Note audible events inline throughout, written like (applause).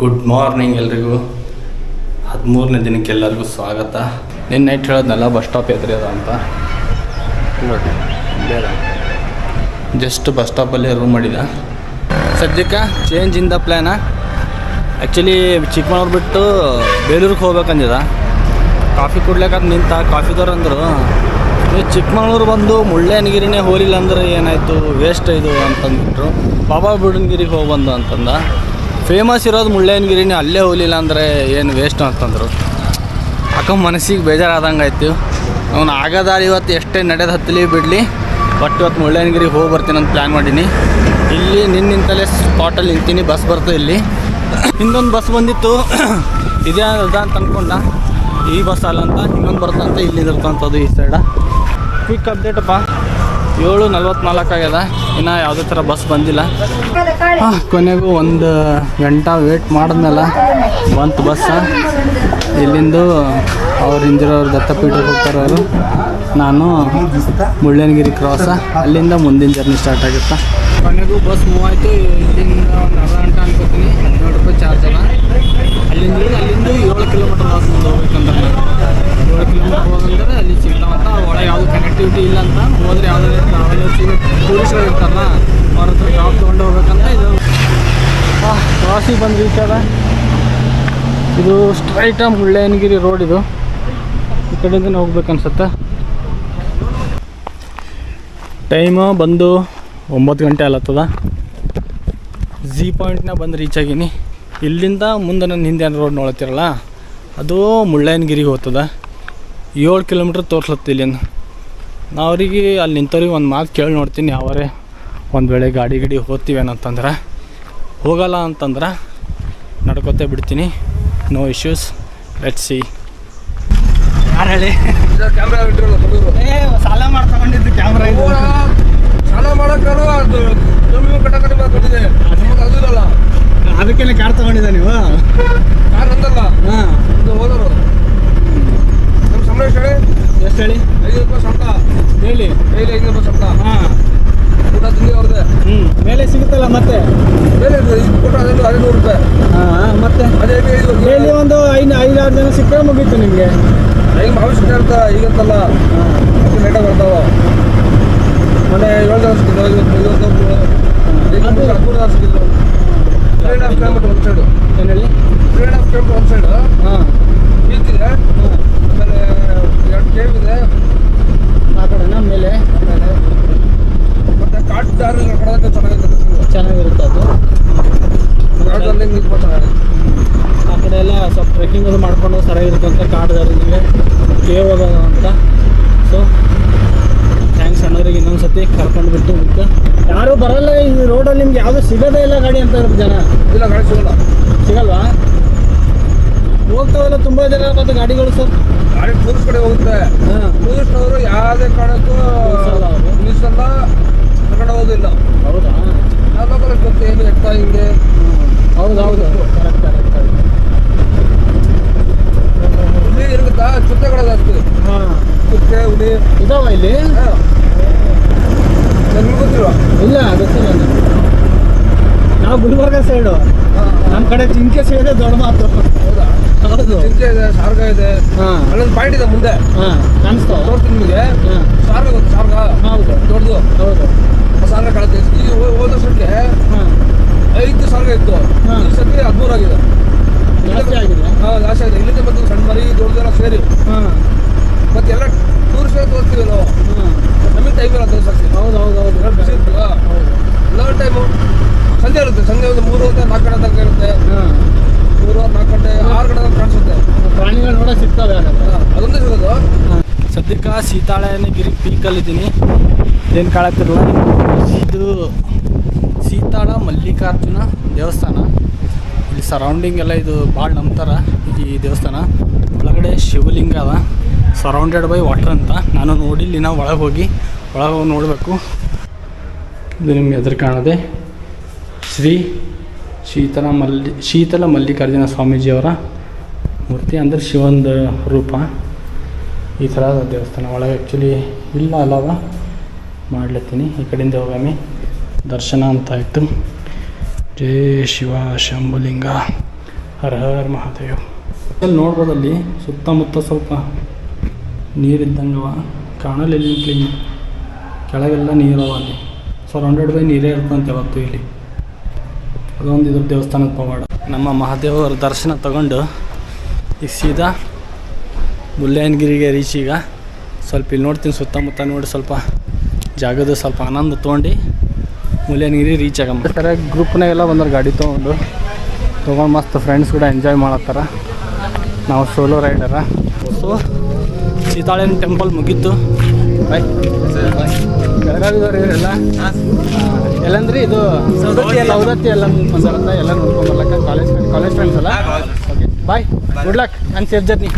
Good morning ಎಲ್ರಿಗೂ. ಹದಿಮೂರನೇ ದಿನಕ್ಕೆ ಎಲ್ಲರಿಗೂ ಸ್ವಾಗತ. ನಿನ್ನೆ ನೈಟ್ ಹೇಳೋದ್ನಲ್ಲ ಬಸ್ ಸ್ಟಾಪ್ ಎದುರಿ ಅದ ಅಂತ. ನೋಡಿ, ಬೇಡ. ಜಸ್ಟ್ ಬಸ್ ಸ್ಟಾಪಲ್ಲಿ ರೂಮ್ ಮಾಡಿದ. ಸದ್ಯಕ್ಕೆ change in the plan actually Chikkamagaluru ಬಿಟ್ಟು ಬೇಲೂರಿಗೆ ಹೋಗ್ಬೇಕಂದಿದ. ಕಾಫಿ ಕುಡ್ಲಿಕ್ಕೆ ನಿಂತ ಕಾಫಿದವ್ರು ಅಂದರು. ನೀವು ಚಿಕ್ಕಮಗಳೂರು ಬಂದು ಮುಳ್ಳಯ್ಯನಗಿರಿನೇ ಹೋಲಿಲ್ಲ ಅಂದ್ರೆ ಏನಾಯಿತು? ವೇಸ್ಟ್ ಇದು ಅಂತಂದ್ಬಿಟ್ರು. ಬಾಬಾ ಬುಡನ್ಗಿರಿಗೆ ಹೋಗಿ ಬಂದು ಅಂತಂದ. ಫೇಮಸ್ ಇರೋದು ಮುಳ್ಳಯ್ಯನಗಿರಿನೇ, ಅಲ್ಲೇ ಹೋಗಲಿಲ್ಲ ಅಂದರೆ ಏನು ವೇಸ್ಟ್ ಅಂತಂದರು. ಅಕ್ಕ ಮನಸ್ಸಿಗೆ ಬೇಜಾರಾದಂಗೆ ಆಯ್ತು ಅವ್ನು ಆಗದಾರಿ ಇವತ್ತು ಎಷ್ಟೇ ನಡೆದು ಹತ್ತಲಿ ಬಿಡಲಿ ಬಟ್ ಇವತ್ತು ಮುಳ್ಳಯ್ಯನಗಿರಿಗೆ ಹೋಗಿ ಬರ್ತೀನಿ ಅಂತ ಪ್ಲ್ಯಾನ್ ಮಾಡೀನಿ. ಇಲ್ಲಿ ನಿನ್ನಿಂತಲೇ ಸ್ಪಾಟಲ್ಲಿ ನಿಂತೀನಿ ಬಸ್ ಬರ್ತದೆ ಇಲ್ಲಿ. ಇನ್ನೊಂದು ಬಸ್ ಬಂದಿತ್ತು. (clears throat) ಇದೇ ಅದ ಅಂತ ಅಂದ್ಕೊಂಡ ಈ ಬಸ್ ಅಲ್ಲ ಅಂತ, ಇನ್ನೊಂದು ಬರ್ತಂತ ಇಲ್ಲಿ ಇರ್ತಂಥದ್ದು ಈ ಸೈಡ ಕ್ವಿಕ್ ಅಪ್ಡೇಟಪ್ಪ ಏಳು ನಲ್ವತ್ನಾಲ್ಕು ಆಗ್ಯದ. ಇನ್ನು ಯಾವುದೇ ಥರ ಬಸ್ ಬಂದಿಲ್ಲ. ಕೊನೆಗೂ ಒಂದು ಗಂಟೆ ವೇಟ್ ಮಾಡಿದ್ಮೇಲೆ ಬಂತು ಬಸ್ ಇಲ್ಲಿಂದ ಅವ್ರು ಇಂದಿರೋರು ದತ್ತಪೀಠಕ್ಕೆ ಹೋಗ್ತಾರೆ ಅವರು ನಾನು ಮುಳ್ಳಯ್ಯನಗಿರಿ ಕ್ರಾಸ ಅಲ್ಲಿಂದ ಮುಂದಿನ ಜರ್ನಿ ಸ್ಟಾರ್ಟ್ ಆಗುತ್ತೆ. ಕೊನೆಗೂ ಬಸ್ ಮೂವ್ ಆಯಿತು. ಇಲ್ಲಿಂದ ಒಂದು ಅರ್ಧ ಗಂಟೆ ಅನ್ಕೋತೀನಿ. ಹದಿನೇಳು ರೂಪಾಯಿ ಚಾರ್ಜ್ ಅಲ್ಲ. ಅಲ್ಲಿಂದ ಅಲ್ಲಿಂದ ಏಳು ಕಿಲೋಮೀಟರ್ ಬಸ್ ಮುಂದೆ ಹೋಗ್ಬೇಕಂದ್ರೆ ಏಳು ಕಿಲೋಮೀಟರ್ ಹೋಗಂದ್ರೆ ಅಲ್ಲಿ ಸಿಗ್ತಾವಂತ. ಒಳಗೆ ಯಾವುದು ಕನೆಕ್ಟಿವಿಟಿ ಇಲ್ಲ ಅಂತ. ಹೋದ್ರೆ ಯಾವುದೇ ಕ್ರಾಸಿಗೆ ಬಂದು ರೀಚ್ ಅದ ಇದು ಸ್ಟ್ರೈಟ ಮುಳ್ಳಯ್ಯನಗಿರಿ ರೋಡ್ ಇದು. ಈ ಕಡೆಯಿಂದ ಹೋಗ್ಬೇಕನ್ಸುತ್ತೆ ಟೈಮು ಬಂದು ಒಂಬತ್ತು ಗಂಟೆ ಅಲ್ಲತ್ತದ ಜಿ ಪಾಯಿಂಟ್ನ ಬಂದು ರೀಚ್ ಆಗೀನಿ. ಇಲ್ಲಿಂದ ಮುಂದೆ ನನ್ನ ಹಿಂದೆ ರೋಡ್ ನೋಡ್ತಿರಲ್ಲ ಅದು ಮುಳ್ಳಯ್ಯನಗಿರಿಗೆ ಹೋಗ್ತದ. ಏಳು ಕಿಲೋಮೀಟ್ರ್ ತೋರಿಸ್ಲತ್ತ ಇಲ್ಲಿಂದ. ನಾ ಅವ್ರಿಗೆ ಅಲ್ಲಿ ನಿಂತವ್ರಿಗೆ ಒಂದು ಮಾತು ಕೇಳಿ ನೋಡ್ತೀನಿ, ಯಾವರೇ ಒಂದು ವೇಳೆ ಗಾಡಿ ಗಿಡಿ ಹೋಗ್ತೀವೇನಂತಂದ್ರೆ ಹೋಗಲ್ಲ ಅಂತಂದ್ರೆ ನಡ್ಕೊತೇ ಬಿಡ್ತೀನಿ. ನೋ ಇಶ್ಯೂಸ್ ಲೆಟ್ ಸಿ ಯಾರು ಹೇಳಿ? ಸಾಲ ಮಾಡಿ ತಗೊಂಡಿದ್ದು ಕ್ಯಾಮ್ರಾ ಇದು. ಸಾಲ ಮಾಡಕ್ಕಾರು ಅದು ಜಮೀನು ಕಟ್ಟಕಟ್ಟಿ ಬಂದಿದೆ ನಮಗೆ ಅದು ಇರಲ್ಲ ಕಾರ್ ತಗೊಂಡಿದ್ದ ನೀವು? ಕಾರ್ ಅಂದಲ್ಲ ಹಾಂ ಇದು ಹೋದರು ನಮ್ಮ ಸಂಬಳ ಎಷ್ಟು ಹೇಳಿ ಎಷ್ಟು ಹೇಳಿ ಐದು ರೂಪಾಯಿ ಸಂಬಳ ಹೇಳಿ ಡೈಲಿ ಐದು ರೂಪಾಯಿ ಸಂಬಳ ಹಾಂ ಊಟ ತಿಂಡಿ ಅವ್ರದ್ದೆ ಹ್ಞೂ ಮೇಲೆ ಸಿಗುತ್ತಲ್ಲ ಮತ್ತೆ ಬೇರೆ ಇದು ಇದು ಕೊಟ್ಟು ಅದನ್ನು ಐನೂರು ರೂಪಾಯಿ ಹಾಂ ಮತ್ತೆ ಅದೇ ಇದು ಡೈಲಿ ಒಂದು ಐದು ಐದಾರು ಜನ ಸಿಕ್ಕರೆ ಮುಗೀತು ನಿಮಗೆ? ಟೈಮ್ ಅವಶ್ಯಕತೆ ಅಂತ ಈಗಂತಲ್ಲ ಲೇಟಾಗಿ ಬರ್ತಾವ. ಮೊನ್ನೆ ಏಳು ಸಿಕ್ಕಿದ್ರು ಇವತ್ತು ಇವತ್ತು ಹದಿಮೂರು ಸಿಕ್ಕಿದ್ರು ತ್ರೀ ಆ್ಯಂಡ್ ಹಾಫ್ ಕಿಲೋಮೀಟರ್ ಒಂದು ಸೈಡು ಏನು ಹೇಳಿ ತ್ರೀ ಆ್ಯಂಡ್ ಹಾಫ್ ಕಿಲೋಮೀಟರ್ ಒಂದು ಸೈಡು ಹಾಂ. ಬೀಚ್ ಇದೆ ಆಮೇಲೆ ಎರಡು ಕೇವ್ ಇದೆ. ಆ ಕಡೆನಾ ಮೇಲೆ? ಆಮೇಲೆ ಮತ್ತು ಕಾಡು ದಾರಿ ನಡ್ಕೊಳಕ್ಕೆ ಚೆನ್ನಾಗಿರುತ್ತೆ. ಚೆನ್ನಾಗಿರುತ್ತೆ ಅದು. ಆ ಕಡೆ ಎಲ್ಲ ಸ್ವಲ್ಪ ಟ್ರೆಕ್ಕಿಂಗ್ ಅದು ಮಾಡ್ಕೊಂಡು ಸರಿಯಾಗಿರ್ತಂತ ಅಂತ ಕಾಡ್ದಾರಿ ನಿಮಗೆ ಕೇವ್ ಅದ ಅಂತ. ಸೊ ಥ್ಯಾಂಕ್ಸ್ ಅಣ್ಣವ್ರಿಗೆ ಇನ್ನೊಂದು ಸತಿ ಕರ್ಕೊಂಡು ಬಿಟ್ಟು ಮುಂದೆ ಯಾರು ಬರಲ್ಲ ಈ ರೋಡಲ್ಲಿ ನಿಮ್ಗೆ ಯಾವುದು ಸಿಗೋದೇ ಇಲ್ಲ ಗಾಡಿ ಅಂತ ಇರುತ್ತೆ ಜನ. ಇಲ್ಲ ಗಾಡಿ ಸಿಗಲ್ಲ. ಸಿಗಲ್ವಾ? ಹೋಗ್ತಾವಲ್ಲ ತುಂಬ ಜನ ಮತ್ತು ಗಾಡಿಗಳು ಸರ್. ಗಾಡಿ ಟೂರಿಸ್ಟ್ ಕಡೆ ಹೋಗುತ್ತೆ. ಹಾಂ. ಟೂರಿಸ್ಟ್ ಅವರು ಯಾವುದೇ ಕಾರಣಕ್ಕೂ ನಿಲ್ಸಲ್ಲ ಕರ್ಕೊಂಡು ಹೋಗೋದಿಲ್ಲ. ಹೌದಾ? ಯಾವ ಲೋಕಲ್ ಗೊತ್ತು ಎತ್ತ ಹಿಂಗೆ. ಹೌದು ಹೌದು ಕರೆಕ್ಟ್ ಕರೆಕ್ಟ್ ಹುಲಿ ಇರುತ್ತಾ? ಚುಕ್ಕೆಗಳು ಜಾಸ್ತಿ ಹಾಂ. ಚುಕ್ಕೆ ಹುಲಿ. ಇದಾವ ಇಲ್ಲಿ? ಹಾಂ. ನಿಮ್ಗೆ ಗೊತ್ತಿಲ್ವಾ? ಇಲ್ಲ ಗೊತ್ತಿಲ್ಲ ನನಗೆ. ನಾವು ಗುಲ್ಬರ್ಗ ಸೈಡು ನಮ್ಮ ಕಡೆ ಜಿಂಕೆ ಸೇರಿದೆ ದೊಡ್ಡ ಮಾತು. ಹೌದಾ? ಹೌದು. ಜಿಂಕೆ ಇದೆ ಸಾರ್ಗ ಇದೆ. ಹಾಂ. ಅಲ್ಲೊಂದು ಪಾಯಿಂಟ್ ಇದೆ ಮುಂದೆ. ಹಾಂ ಕಾಣಿಸ್ತಾವ ತೋರಿಸ್ತೀನಿ ನಿಮಗೆ. ಹಾಂ. ಸಾರ್ಗ ಗೊತ್ತು ಸಾರ್ಗ ಹೌದು. ದೊಡ್ಡದು. ಹೌದು. ಸಾರ್ಗ ಈಗ ಹೋ- ಹೋದ ವರ್ಷಕ್ಕೆ ಹಾಂ. ಐದು ಸಾವಿರ ಇತ್ತು. ಈ ಸತಿ ಹದಿಮೂರು ಆಗಿದೆ. ಜಾಸ್ತಿ ಆಗಿದೆ? ಹಾಂ ಜಾಸ್ತಿ ಆಗಿದೆ. ಇಲ್ಲಿಂದ ಬಂದು ಸಣ್ಣ ಮರಿ ದೊಡ್ಡದೆಲ್ಲ ಸೇರಿ. ಹಾಂ. ಮತ್ತೆ ಎಲ್ಲ ಟೂರಿಸ್ಟ್ ತೋರಿಸ್ತೀವಿ ನಾವು. ಹಾಂ. ನಮಗೆ ಟೈಮ್ ಇರೋ ಸಸಿ ಹೌದು ಹೌದು ಹೌದು. ಎಲ್ಲ ಬಿಸಿ ಇರ್ತಲ್ಲ ಹೌದು. ಎಲ್ಲ ಟೈಮು ಸಂಜೆ ಇರುತ್ತೆ. ಸಂಜೆ ಒಂದು ಮೂರು ಗಂಟೆ ನಾಲ್ಕು ಗಂಟೆ ತನಕ ಇರುತ್ತೆ. ಹಾಂ. ಮೂರು ನಾಲ್ಕು ಗಂಟೆ ಆರು ಗಂಟೆ ತನಕ ಕಾಣಿಸುತ್ತೆ. ಪ್ರಾಣಿಗಳು ನೋಡೋಕೆ ಸಿಗ್ತವೆ ಅದೊಂದು ಸಿಗೋದು. ಸದ್ಯಕ್ಕೆ ಸೀತಾಳಗಿರಿ ಪೀಕಲ್ಲಿದ್ದೀನಿ ಏನು ಕಾಳಾಗ್ತಿರಲ್ಲ ಇದು ಸೀತಾಳ ಮಲ್ಲಿಕಾರ್ಜುನ ದೇವಸ್ಥಾನ. ಇಲ್ಲಿ ಸರೌಂಡಿಂಗ್ ಎಲ್ಲ ಇದು ಭಾಳ ನಂಬ್ತಾರೆ ಈ ದೇವಸ್ಥಾನ. ಒಳಗಡೆ ಶಿವಲಿಂಗ ಅದ ಸರೌಂಡೆಡ್ ಬೈ ವಾಟರ್ ಅಂತ. ನಾನು ನೋಡಿಲ್ಲಿ ನಾವು ಒಳಗೆ ಹೋಗಿ ಒಳಗೆ ಹೋಗಿ ನೋಡಬೇಕು. ಇದು ನಿಮ್ಗೆ ಎದುರು ಕಾಣದೆ. ಶ್ರೀ ಶೀತಲ ಮಲ್ಲಿ, ಶೀತಲ ಮಲ್ಲಿಕಾರ್ಜುನ ಸ್ವಾಮೀಜಿಯವರ ಮೂರ್ತಿ ಅಂದರೆ ಶಿವಂದ ರೂಪ. ಈ ಥರ ದೇವಸ್ಥಾನ ಒಳಗೆ ಆ್ಯಕ್ಚುಲಿ ಇಲ್ಲ ಅಲ್ಲವ. ಮಾಡ್ಲತ್ತೀನಿ. ಈ ಕಡೆಯಿಂದ ಹೋಗಾಮಿ. ದರ್ಶನ ಅಂತ ಇತ್ತು. ಜೈ ಶಿವ ಶಂಭುಲಿಂಗ. ಹರ ಹರ ಮಹಾದೇವ್. ಅಲ್ಲಿ ನೋಡ್ಬೋದು ಅಲ್ಲಿ ಸುತ್ತಮುತ್ತ ಸ್ವಲ್ಪ ನೀರಿದ್ದಂಗವ ಕಾಣಲ್ಲ ಇಲ್ಲಿ. ಕ್ಲೀನ್ ಕೆಳಗೆಲ್ಲ ನೀರವ ಅಲ್ಲಿ. ಸರೌಂಡೆಡ್ ಬೈ ನೀರೇ ಇರ್ತಂತೆ ಯಾವತ್ತು ಇಲ್ಲಿ. ಅದೊಂದು ಇದ್ರ ದೇವಸ್ಥಾನದ ಪವಾಡ. ನಮ್ಮ ಮಹಾದೇವರ ದರ್ಶನ ತಗೊಂಡು ಈಗ ಸೀದಾ ಮುಲ್ಲಯ್ಯನಗಿರಿಗೆ ರೀಚ್ ಈಗ. ಸ್ವಲ್ಪ ಇಲ್ಲಿ ನೋಡ್ತೀನಿ ಸುತ್ತಮುತ್ತ ನೋಡಿ ಸ್ವಲ್ಪ ಜಾಗದ ಸ್ವಲ್ಪ ಆನಂದ ತೊಗೊಂಡು ಮುಳ್ಳಯ್ಯನಗಿರಿ ರೀಚ್ ಆಗಮ್ಮ. ಸರಿಯಾಗಿ ಗ್ರೂಪ್ನಾಗೆಲ್ಲ ಬಂದ್ರೆ ಗಾಡಿ ತೊಗೊಂಡು. ತೊಗೊಂಡು ಮಸ್ತ್ ಫ್ರೆಂಡ್ಸ್ ಕೂಡ ಎಂಜಾಯ್ ಮಾಡತ್ತಾರ. ನಾವು ಸೋಲೋ ರೈಡರ ಸೊ ಸೀತಾಳೇನ ಟೆಂಪಲ್ ಮುಗೀತು. ಬಾಯ್ ಬೆಳಗಾವಿದವ್ರು ಎಲ್ಲಂದ್ರೆ ಎಲ್ಲಂದ್ರಿ ಇದು ಸೌದತ್ತಿ ಎಲ್ಲ ಸೌದತ್ತಿ ಎಲ್ಲ ಬಂದಾರಂತ ಎಲ್ಲ ನೋಡ್ಕೊಂಬರ್ಲಕ್ಕ ಕಾಲೇಜ್ ಕಾಲೇಜ್ ಫ್ರೆಂಡ್ಸ್ ಅಲ್ಲ? Okay bye good luck and safe journey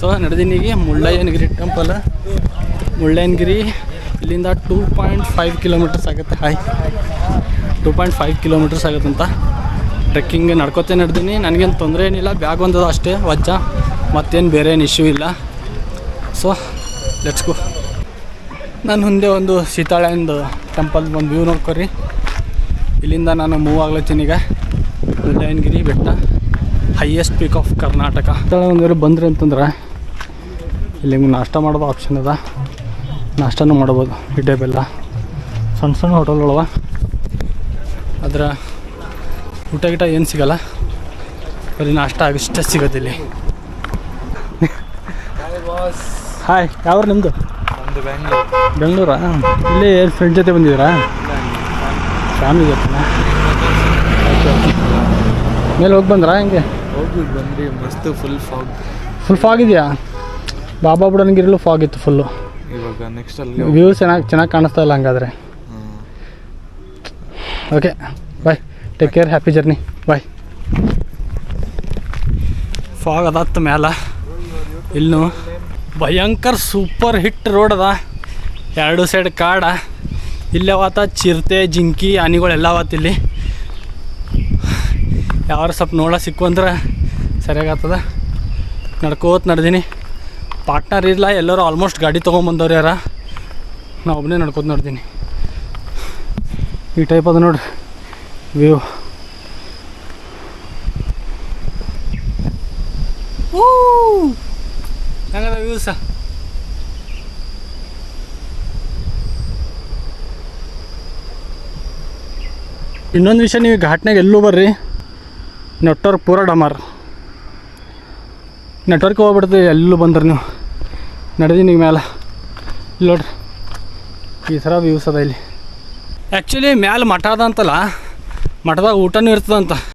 so ನಡೆದಿನಿಗೆ Mullayanagiri temple Mullayanagiri ಇಲ್ಲಿಂದ ಟೂ ಪಾಯಿಂಟ್ ಫೈವ್ ಕಿಲೋಮೀಟರ್ಸ್ ಆಗುತ್ತೆ. Hi two point five kilometres ಆಗುತ್ತಂತ trekking ನಡ್ಕೋತೇ ನಡೆದೀನಿ. ನನಗೇನು ತೊಂದರೆ ಏನಿಲ್ಲ. ಬ್ಯಾಗ್ ಒಂದದ ಅಷ್ಟೇ, ವಜ್ಜ. ಮತ್ತೇನು ಬೇರೆ ಏನು ಇಶ್ಯೂ ಇಲ್ಲ. ಸೊ ಲೆಟ್ಸ್ ಗೋ ನಾನು ಮುಂದೆ ಒಂದು ಸೀತಾಳೆಂದು ಟೆಂಪಲ್ ಒಂದು ವ್ಯೂ ನೋಡ್ಕೊರಿ. ಇಲ್ಲಿಂದ ನಾನು ಮೂವ್ ಆಗ್ಲತ್ತೀನಿ ಈಗ. ಮುಳ್ಳಯ್ಯನಗಿರಿ ಬೆಟ್ಟ. ಹೈಯೆಸ್ಟ್ ಪೀಕ್ ಆಫ್ ಕರ್ನಾಟಕ ಒಂದು ಬಂದ್ರಿ ಅಂತಂದ್ರೆ, ಇಲ್ಲಿ ನಾಷ್ಟ ಮಾಡೋದು ಆಪ್ಷನ್ ಅದ. ನಾಷ್ಟನೂ ಮಾಡ್ಬೋದು ಇಡ್ಡೆ ಬೆಲ್ಲ ಸಣ್ಣ ಸಣ್ಣ ಹೋಟೆಲ್ಗಳವ ಅದರ ಊಟ ಗಿಟ ಏನು ಸಿಗಲ್ಲ. ಬರೀ ನಾಷ್ಟ ಆಗಿಷ್ಟೇ ಸಿಗೋದು ಇಲ್ಲಿ. ಹಾಯ್ ಯಾವ್ರು ನಿಮ್ಮದು ನಮ್ದು ಬೆಂಗಳೂರು. ಬೆಂಗಳೂರಾ? ಇಲ್ಲಿ ಫ್ರೆಂಡ್ ಜೊತೆ ಬಂದಿದ್ದೀರಾ? ಫ್ಯಾಮಿಲಿ ಜೊತೆನಾ? ಓಕೆ ಓಕೆ ಮೇಲೆ ಹೋಗಿ ಬಂದ್ರಾ ಹೆಂಗೆ? ಹೋಗಿ ಬಂದ್ರಿ ಮಸ್ತ್ ಫುಲ್ ಫಾಗ್ ಫುಲ್ ಫಾಗ್ ಇದೆಯಾ? ಬಾಬಾ ಬುಡನ್ಗಿರಲು ಫಾಗ್ ಇತ್ತು ಫುಲ್ಲು ಇವಾಗ ನೆಕ್ಸ್ಟ್ ಅಲ್ಲಿ ವ್ಯೂ ಚೆನ್ನಾಗಿ ಚೆನ್ನಾಗಿ ಕಾಣಿಸ್ತಾ ಇಲ್ಲ ಹಂಗಾದ್ರೆ. Okay bye take care happy journey bye fog ಅದಾತ ಮ್ಯಾಲ. ಇಲ್ಲೂ ಭಯಂಕರ ಸೂಪರ್ ಹಿಟ್ ರೋಡ್ ಅದ. ಎರಡು ಸೈಡ್ ಕಾಡ. ಇಲ್ಲೇ ಅವತ್ತ ಚಿರತೆ ಜಿಂಕಿ ಆನೆಗಳೆಲ್ಲ ಅವತ್ತು ಇಲ್ಲಿ. ಯಾರು ಸ್ವಲ್ಪ ನೋಡ ಸಿಕ್ಕು ಅಂದ್ರೆ ಸರಿಯಾಗತ್ತದ ನಡ್ಕೋತ ನಡ್ದೀನಿ. ಪಾರ್ಟ್ನರ್ ಇಲ್ಲ ಎಲ್ಲರೂ ಆಲ್ಮೋಸ್ಟ್ ಗಾಡಿ ತೊಗೊಂಬಂದವ್ರು ಯಾರ? ನಾ ಒಬ್ಬನೇ ನಡ್ಕೋದು ನೋಡ್ತೀನಿ ಈ ಟೈಪ್ ಅದು ನೋಡ್ರಿ ವ್ಯೂ ಹೆಂಗದ ವ್ಯೂಸ ಇನ್ನೊಂದು ವಿಷಯ ನೀವು ಘಾಟ್ನಾಗ ಎಲ್ಲೂ ಬರ್ರಿ. ನೆಟ್ವರ್ಕ್ ಪೂರ ಡಮಾರ್. ನೆಟ್ವರ್ಕ್ ಹೋಗ್ಬಿಡ್ತೀವಿ ಎಲ್ಲೂ ಬಂದ್ರಿ ನೀವು. ನಡೆದೀನಿ ಈಗ ಮ್ಯಾಲೆ. ಇಲ್ಲಿ ನೋಡ್ರಿ. ಈ ಥರ ವ್ಯೂಸ್ ಅದ ಇಲ್ಲಿ. ಆ್ಯಕ್ಚುಲಿ ಮ್ಯಾಲೆ ಮಠ ಅದ ಅಂತಲ್ಲ. ಮಠದಾಗ ಊಟನೂ ಇರ್ತದಂತ.